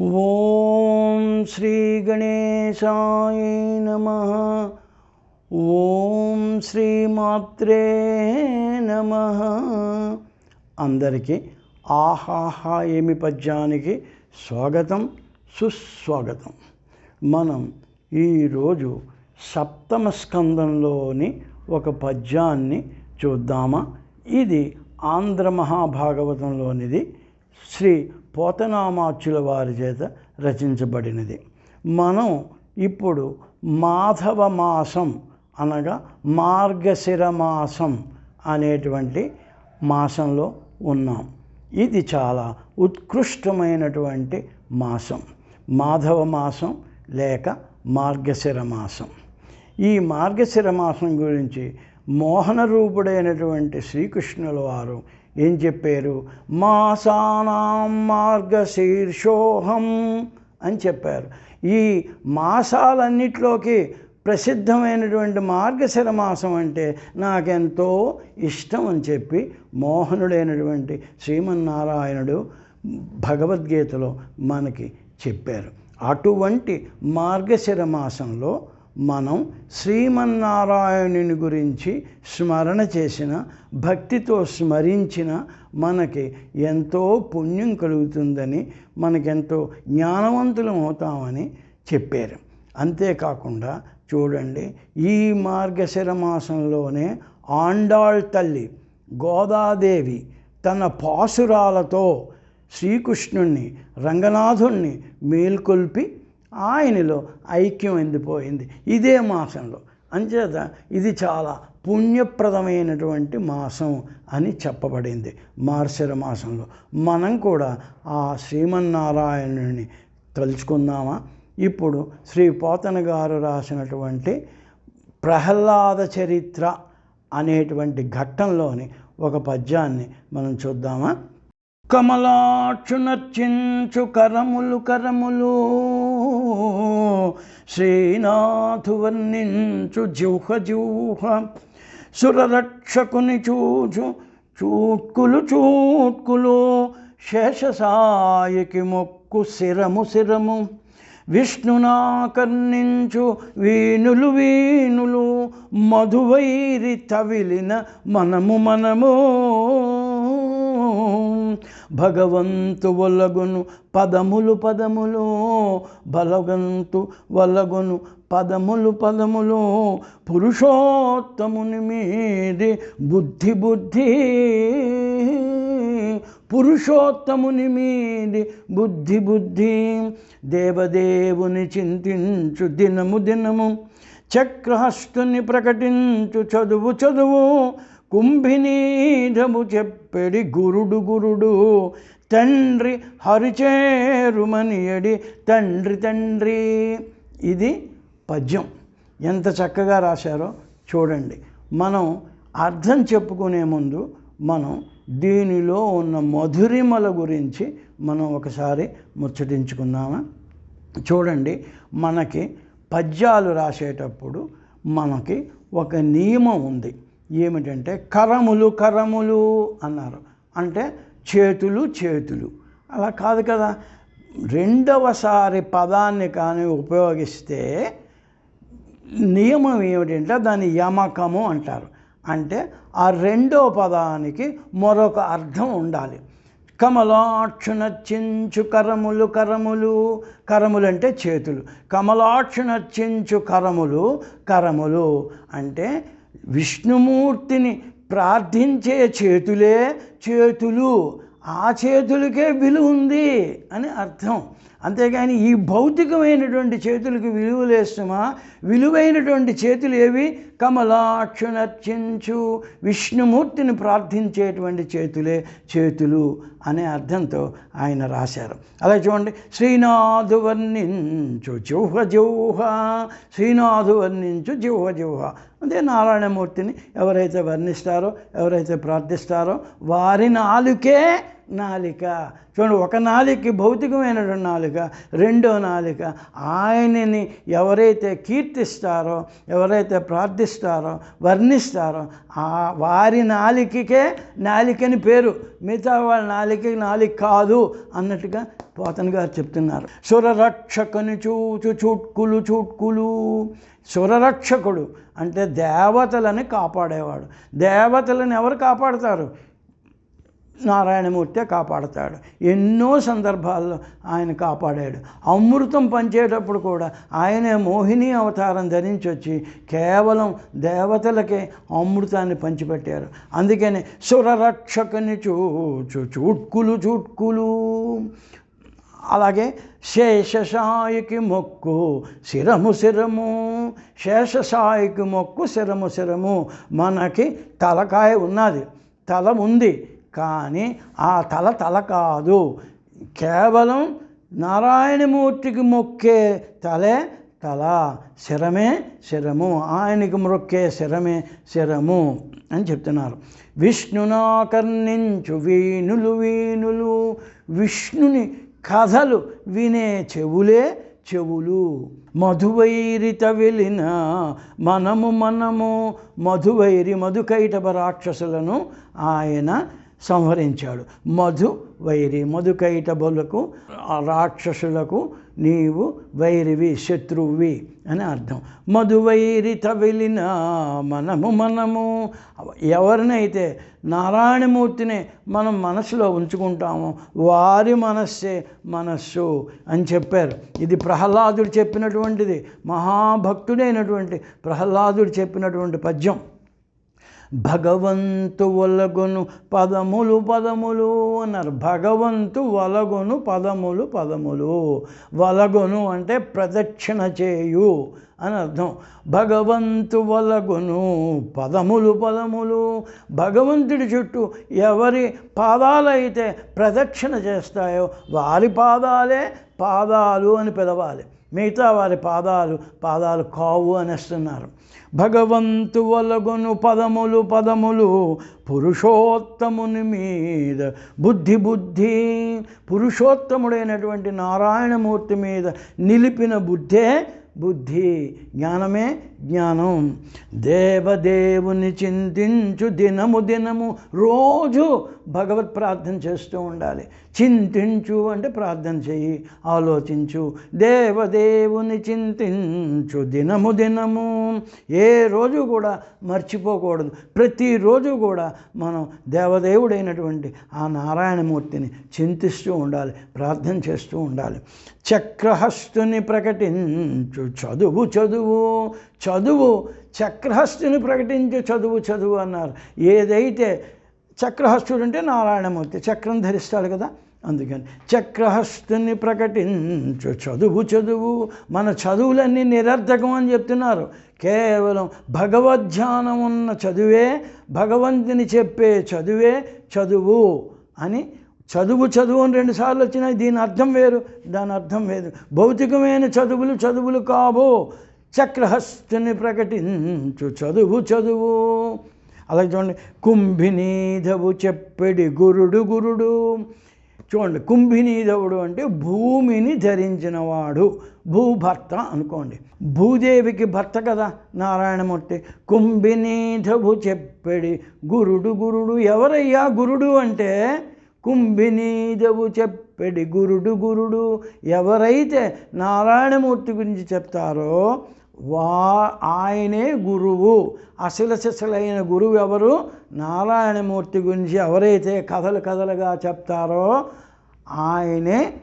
ఓం శ్రీ గణేశాయ నమ. ఓం శ్రీ మాత్రే నమ. అందరికీ ఆహాహా ఏమి పద్యానికి స్వాగతం సుస్వాగతం. మనం ఈరోజు సప్తమ స్కందంలోని ఒక పద్యాన్ని చూద్దామా? ఇది ఆంధ్ర మహాభాగవతంలోనిది. శ్రీ పోతనామాచ్యుల వారి చేత రచించబడినది. మనం ఇప్పుడు మాధవ మాసం అనగా మార్గశిర మాసం అనేటువంటి మాసంలో ఉన్నాం. ఇది చాలా ఉత్కృష్టమైనటువంటి మాసం. మాధవ మాసం లేక మార్గశిర మాసం ఈ మార్గశిర మాసం గురించి మోహన రూపుడైనటువంటి శ్రీకృష్ణుల వారు ఏం చెప్పారు? మాసానాం మార్గశీర్షోహం అని చెప్పారు. ఈ మాసాలన్నిటిలోకి ప్రసిద్ధమైనటువంటి మార్గశిర మాసం అంటే నాకెంతో ఇష్టం అని చెప్పి మోహనుడైనటువంటి శ్రీమన్నారాయణుడు భగవద్గీతలో మనకి చెప్పారు. అటువంటి మార్గశిర మాసంలో మనం శ్రీమన్నారాయణుని గురించి స్మరణ చేసిన భక్తితో స్మరించిన మనకి ఎంతో పుణ్యం కలుగుతుందని మనకెంతో జ్ఞానవంతులం అవుతామని చెప్పారు. అంతేకాకుండా చూడండి ఈ మార్గశిర మాసంలోనే ఆండాళ్ తల్లి గోదాదేవి తన పాసురాలతో శ్రీకృష్ణుణ్ణి రంగనాథుణ్ణి మేల్కొల్పి ఆయనలో ఐక్యం ఎందిపోయింది ఇదే మాసంలో. అంచేత ఇది చాలా పుణ్యప్రదమైనటువంటి మాసం అని చెప్పబడింది మార్షర మాసంలో. మనం కూడా ఆ శ్రీమన్నారాయణుని తలుచుకుందామా? ఇప్పుడు శ్రీ పోతన గారు రాసినటువంటి ప్రహ్లాద చరిత్ర అనేటువంటి ఘట్టంలోని ఒక పద్యాన్ని మనం చూద్దామా? కమలాక్షునర్చించు కరములు కరములు శ్రీనాథు వర్ణించు జిహ్వ జిహ్వ సురరక్షకుని చూచు చూట్కులు చూట్కులు శేషసాయికి మొక్కు శిరము శిరము. విష్ణునాకర్ణించు వీణులు వీణులు మధువైరి తవిలిన మనము మనము. భగవంతు వలగును పదములు పదములు బలగంతు వలగును పదములు పదములు. పురుషోత్తముని మీది బుద్ధి బుద్ధి పురుషోత్తముని మీది బుద్ధి బుద్ధి. దేవదేవుని చింతించు దినము దినము చక్రహస్తుని ప్రకటించు చదువు చదువు. కుంభినీధము చెప్పెడి గురుడు గురుడు తండ్రి హరిచేరుమనియడి తండ్రి తండ్రి. ఇది పద్యం. ఎంత చక్కగా రాశారో చూడండి. మనం అర్థం చెప్పుకునే ముందు మనం దీనిలో ఉన్న మధురిమల గురించి మనం ఒకసారి ముచ్చటించుకుందామా? చూడండి మనకి పద్యాలు రాసేటప్పుడు మనకి ఒక నియమం ఉంది. ఏమిటంటే కరములు కరములు అన్నారు. అంటే చేతులు చేతులు. అలా కాదు కదా. రెండవసారి పదాన్ని కానీ ఉపయోగిస్తే నియమం ఏమిటంటే దాన్ని యమకము అంటారు. అంటే ఆ రెండో పదానికి మరొక అర్థం ఉండాలి. కమలాక్షునర్చించు కరములు కరములు. కరములు అంటే చేతులు. కమలాక్షునర్చించు కరములు కరములు. అంటే విష్ణుమూర్తిని ప్రార్థించే చేతులే చేతులు. ఆ చేతులకే విలువ ఉంది అని అర్థం. అంతేగాని ఈ భౌతికమైనటువంటి చేతులకు విలువలేస్తామా విలువైనటువంటి చేతులు ఏవి కమలాక్షునర్చించు విష్ణుమూర్తిని ప్రార్థించేటువంటి చేతులే చేతులు అనే అర్థంతో ఆయన రాశారు. అలా చూడండి శ్రీనాథు వర్ణించు జౌహ జౌహ శ్రీనాథు వర్ణించు జౌహ జౌహ. అంటే నారాయణమూర్తిని ఎవరైతే వర్ణిస్తారో ఎవరైతే ప్రార్థిస్తారో వారి నాలుకే నాలిక. చూడండి ఒక నాలికి భౌతికమైనటువంటి నాలిక రెండో నాలిక. ఆయనని ఎవరైతే కీర్తిస్తారో ఎవరైతే ప్రార్థిస్తారో వర్ణిస్తారో ఆ వారి నాలికకే నాలికని పేరు. మిగతా వాళ్ళ నాలిక నాలిక కాదు అన్నట్టుగా పోతన్ గారు చెప్తున్నారు. సురరక్షకుని చూచు చూట్కులు చూట్కులు. సురరక్షకుడు అంటే దేవతలని కాపాడేవాడు. దేవతలను ఎవరు కాపాడతారు? నారాయణమూర్తే కాపాడతాడు. ఎన్నో సందర్భాల్లో ఆయన కాపాడాడు. అమృతం పంచేటప్పుడు కూడా ఆయనే మోహిని అవతారం ధరించి వచ్చి కేవలం దేవతలకే అమృతాన్ని పంచిపెట్టారు. అందుకని సురరక్షకుని చూచు చూట్కులు చూట్కులు. అలాగే శేషసాయికి మొక్కు శిరము శిరము. శేషసాయికి మొక్కు శిరము శిరము. మనకి తలకాయ ఉన్నది. తల ఉంది. కానీ ఆ తల తల కాదు. కేవలం నారాయణమూర్తికి మొక్కే తలే తల. శిరమే శిరము. ఆయనకి మొక్కే శిరమే శిరము అని చెప్తున్నారు. విష్ణునాకర్ణించు వీణులు వీణులు. విష్ణుని కథలు వినే చెవులే చెవులు. మధువైరిత వెలిన మనము మనము మధువైరి మధుకైటభ రాక్షసులను ఆయన సంహరించాడు. మధు వైరి మధుకైటబులకు రాక్షసులకు నీవు వైరివి శత్రువి అని అర్థం. మధువైరి తవిలిన మనము మనము. ఎవరినైతే నారాయణమూర్తిని మనం మనసులో ఉంచుకుంటామో వారి మనస్సే మనస్సు అని చెప్పారు. ఇది ప్రహ్లాదుడు చెప్పినటువంటిది మహాభక్తుడైనటువంటి ప్రహ్లాదుడు చెప్పినటువంటి పద్యం. భగవంతు వలగును పదములు పదములు అన్నారు. భగవంతు వలగును పదములు పదములు. వలగును అంటే ప్రదక్షిణ చేయు అని అర్థం. భగవంతు వలగును పదములు పదములు. భగవంతుడి చుట్టూ ఎవరి పాదాలైతే ప్రదక్షిణ చేస్తాయో వారి పాదాలే పాదాలు అని పిలవాలి. మిగతా వారి పాదాలు పాదాలు కావు అనేస్తున్నారు. భగవంతు వలగొను పదములు పదములు పురుషోత్తముని మీద. బుద్ధి బుద్ధి. పురుషోత్తముడైనటువంటి నారాయణమూర్తి మీద నిలిపిన బుద్ధే బుద్ధి జ్ఞానమే జ్ఞానం. దేవదేవుని చింతించు దినము దినము రోజు భగవత్ ప్రార్థన చేస్తూ ఉండాలి. చింతించు అంటే ప్రార్థన చెయ్యి ఆలోచించు. దేవదేవుని చింతించు దినము దినము. ఏ రోజు కూడా మర్చిపోకూడదు. ప్రతిరోజు కూడా మనం దేవదేవుడైనటువంటి ఆ నారాయణమూర్తిని చింతిస్తూ ఉండాలి ప్రార్థన చేస్తూ ఉండాలి. చక్రహస్తుని ప్రకటించు చదువు చదువు చదువు చక్రహస్తుని ప్రకటించు చదువు చదువు అన్నారు. ఏదైతే చక్రహస్తుడు అంటే నారాయణమూర్తి చక్రం ధరిస్తాడు కదా అందుకని చక్రహస్తుని ప్రకటించు చదువు చదువు మన చదువులన్నీ నిరర్ధకం అని చెప్తున్నారు. కేవలం భగవద్ధ్యానం ఉన్న చదువే భగవంతుని చెప్పే చదువే చదువు అని చదువు చదువు అని రెండుసార్లు వచ్చినాయి. దీని అర్థం వేరు. దాని అర్థం వేరు. భౌతికమైన చదువులు చదువులు కాబో చక్రహస్తుని ప్రకటించు చదువు చదువు. అలాగే చూడండి కుంభినీధవు చెప్పెడి గురుడు గురుడు. చూడండి కుంభినీధవుడు అంటే భూమిని ధరించినవాడు. భూభర్త అనుకోండి. భూదేవికి భర్త కదా నారాయణమూర్తి. కుంభినీధవు చెప్పెడి గురుడు గురుడు. ఎవరయ్యా గురుడు అంటే కుంభినీదవు చెప్పెడి గురుడు గురుడు. ఎవరైతే నారాయణమూర్తి గురించి చెప్తారో వా ఆయనే గురువు. అసలు సిసలైన గురువు ఎవరు? నారాయణమూర్తి గురించి ఎవరైతే కథలు కథలుగా చెప్తారో ఆయనే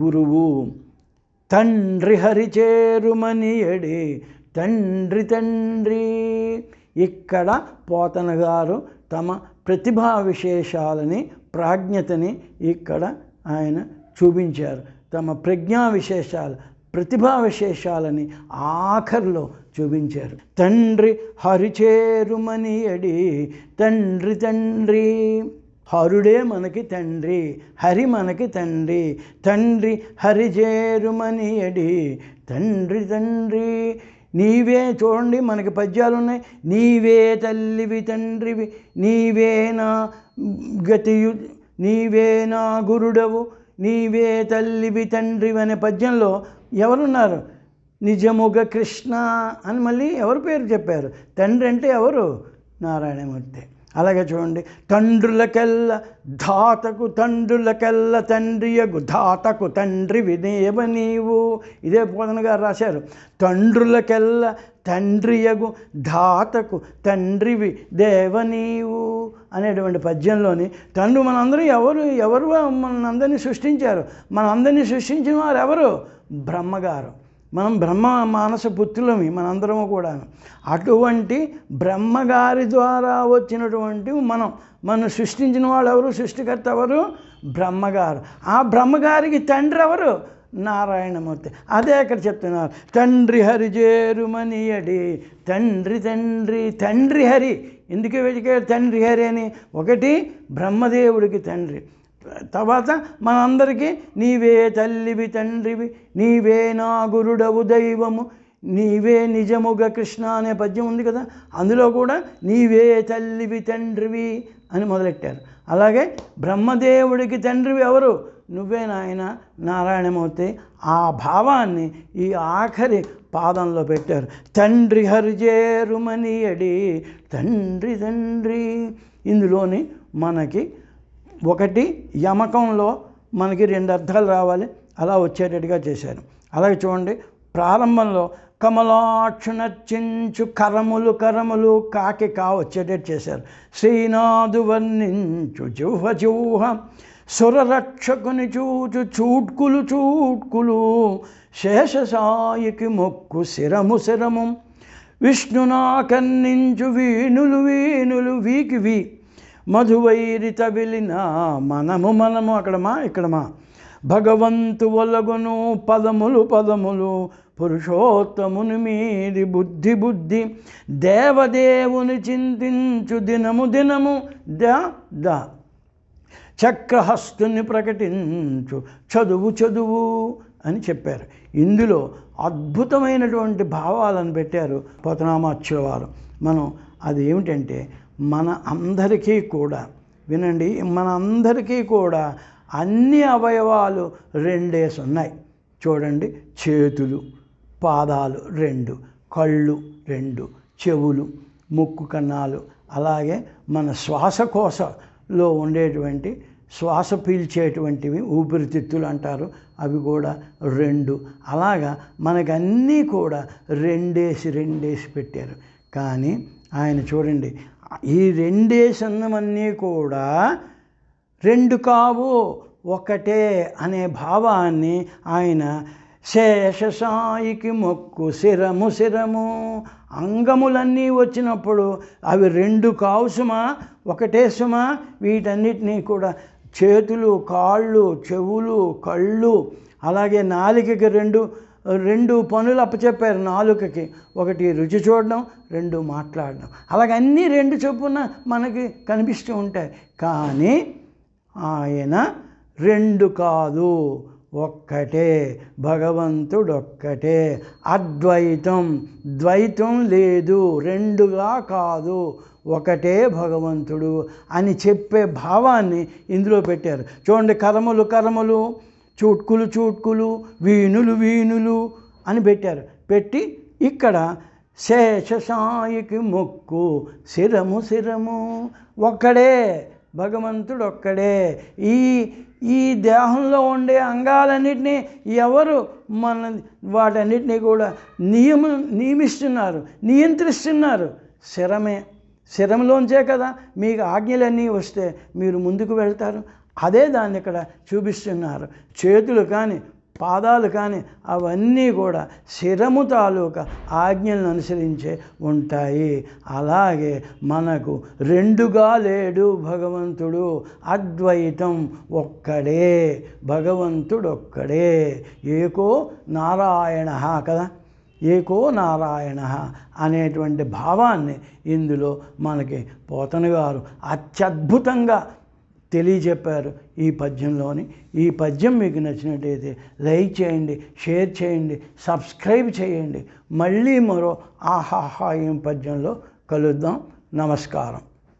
గురువు. తండ్రి హరిచేరుమని ఎడి తండ్రి తండ్రి. ఇక్కడ పోతన గారు తమ ప్రతిభా విశేషాలని ప్రాజ్ఞతని ఇక్కడ ఆయన చూపించారు. తమ ప్రజ్ఞా విశేషాలు ప్రతిభా విశేషాలని ఆఖరిలో చూపించారు. తండ్రి హరిచేరుమని అడి తండ్రి తండ్రి. హరుడే మనకి తండ్రి హరి మనకి తండ్రి. తండ్రి హరిచేరుమని అడి తండ్రి తండ్రి. నీవే చూడండి మనకి పద్యాలు ఉన్నాయి నీవే తల్లివి తండ్రివి. నీవే నా గతియు నీవే నా గురుడవు నీవే తల్లివి తండ్రివి అనే పద్యంలో ఎవరున్నారు? నిజముగ కృష్ణ అని మళ్ళీ ఎవరు పేరు చెప్పారు? తండ్రి అంటే ఎవరు? నారాయణమూర్తి. అలాగే చూడండి తండ్రులకెల్ల ధాతకు తండ్రులకెల్ల తండ్రియగు ధాతకు తండ్రి వినేవ నీవు. ఇదే పోదన గారు రాశారు. తండ్రులకెల్ల తండ్రియగు ధాతకు తండ్రివి దేవ నీవు. అనేటువంటి పద్యంలోని తండ్రి మనందరూ ఎవరు ఎవరు మనందరినీ సృష్టించారు? మనందరినీ సృష్టించిన వారు ఎవరు బ్రహ్మగారు. మనం బ్రహ్మ మానస పుత్రులమి మనందరము కూడాను. అటువంటి బ్రహ్మగారి ద్వారా వచ్చినటువంటి మనం మనం సృష్టించిన వాళ్ళు ఎవరు సృష్టికర్త ఎవరు? బ్రహ్మగారు. ఆ బ్రహ్మగారికి తండ్రి ఎవరు? నారాయణమూర్తి. అదే ఇక్కడ చెప్తున్నారు. తండ్రి హరి చేరుమనియడి తండ్రి తండ్రి తండ్రి హరి. ఎందుకు వెతికాడు తండ్రి హరి అని? ఒకటి బ్రహ్మదేవుడికి తండ్రి. తర్వాత మనందరికీ నీవే తల్లివి తండ్రివి. నీవే నా గురుడవు దైవము. నీవే నిజముగా కృష్ణ అనే పద్యం ఉంది కదా? అందులో కూడా నీవే తల్లివి తండ్రివి అని మొదలెట్టారు. అలాగే బ్రహ్మదేవుడికి తండ్రివి ఎవరు? నువ్వే నాయన నారాయణమూర్తి. ఆ భావాన్ని ఈ ఆఖరి పాదంలో పెట్టారు. తండ్రి హరిజేరుమనియడి తండ్రి తండ్రి. ఇందులోని మనకి ఒకటి యమకంలో మనకి రెండు అర్థాలు రావాలి. అలా వచ్చేటట్టుగా చేశారు. అలాగే చూడండి ప్రారంభంలో కమలాక్షు కరములు కరములు కాకి కావచ్చేట చేశారు. శ్రీనాథు వర్ణించు జూహ జూహ సురరక్షకుని చూచు చూట్కులు చూట్కులు శేషసాయికి మొక్కు శిరము శిరము విష్ణునా కన్నించు వీణులు వీణులు వీకి వీ మధువైరి తవిలిన మనము మనము అక్కడమా ఇక్కడమా భగవంతు వలగును పదములు పదములు పురుషోత్తముని మీది బుద్ధి బుద్ధి దేవదేవుని చింతించు దినము దినము ద ద. చక్రహస్తుని ప్రకటించు చదువు చదువు అని చెప్పారు. ఇందులో అద్భుతమైనటువంటి భావాలను పెట్టారు పోతనామాచ్యుల వారు మనం అది ఏమిటంటే మన అందరికీ కూడా వినండి మన అందరికీ కూడా అన్ని అవయవాలు రెండేసి ఉన్నాయి చూడండి చేతులు. పాదాలు రెండు కళ్ళు రెండు చెవులు ముక్కు కన్నాలు. అలాగే మన శ్వాసకోశలో ఉండేటువంటి శ్వాస పీల్చేటువంటివి ఊపిరితిత్తులు అంటారు. అవి కూడా రెండు. అలాగా మనకన్నీ కూడా రెండేసి రెండేసి పెట్టారు. కానీ ఆయన చూడండి ఈ రెండేసన్నమన్నీ కూడా రెండు కావు ఒకటే అనే భావాన్ని ఆయన శేషసాయికి మొక్కు శిరము శిరము. అంగములన్నీ వచ్చినప్పుడు అవి రెండు కావు సుమా ఒకటే సుమా. వీటన్నిటినీ కూడా చేతులు కాళ్ళు చెవులు కళ్ళు అలాగే నాలికకి రెండు రెండు పనులు అప్పచెప్పారు నాలుకకి. ఒకటి రుచి చూడడం రెండు మాట్లాడడం. అలాగే అన్నీ రెండు చొప్పున మనకి కనిపిస్తూ ఉంటాయి. కానీ ఆయన రెండు కాదు. ఒక్కటే భగవంతుడొక్కటే. అద్వైతం ద్వైతం లేదు రెండుగా కాదు. ఒకటే భగవంతుడు అని చెప్పే భావాన్ని ఇందులో పెట్టారు. చూడండి కర్మలు కర్మలు చూట్కులు చూట్కులు వీణులు వీణులు అని పెట్టారు. పెట్టి ఇక్కడ శేషసాయికి మొక్కు. శిరము శిరము ఒక్కడే భగవంతుడు ఒక్కడే ఈ ఈ దేహంలో ఉండే అంగాలన్నిటినీ ఎవరు మన వాటన్నిటినీ కూడా నియమ నియమిస్తున్నారు నియంత్రిస్తున్నారు. శరమే. శరంలోంచే కదా మీకు ఆజ్ఞలన్నీ వస్తే మీరు ముందుకు వెళ్తారు. అదే దాన్ని ఇక్కడ చూపిస్తున్నారు. చేతులు కానీ పాదాలు కానీ అవన్నీ కూడా శిరము తాలూకా ఆజ్ఞలను అనుసరించే ఉంటాయి. అలాగే మనకు రెండుగా లేడు భగవంతుడు అద్వైతం ఒక్కడే భగవంతుడు ఒక్కడే ఏకో నారాయణ కదా ఏకో నారాయణ అనేటువంటి భావాన్ని ఇందులో మనకి పోతన గారు అత్యద్భుతంగా తెలియజెప్పారు. ఈ పద్యంలోని. ఈ పద్యం మీకు నచ్చినట్టయితే లైక్ చేయండి షేర్ చేయండి సబ్స్క్రైబ్ చేయండి. మళ్ళీ మరో ఆహాహా ఏం పద్యంలో కలుద్దాం. నమస్కారం.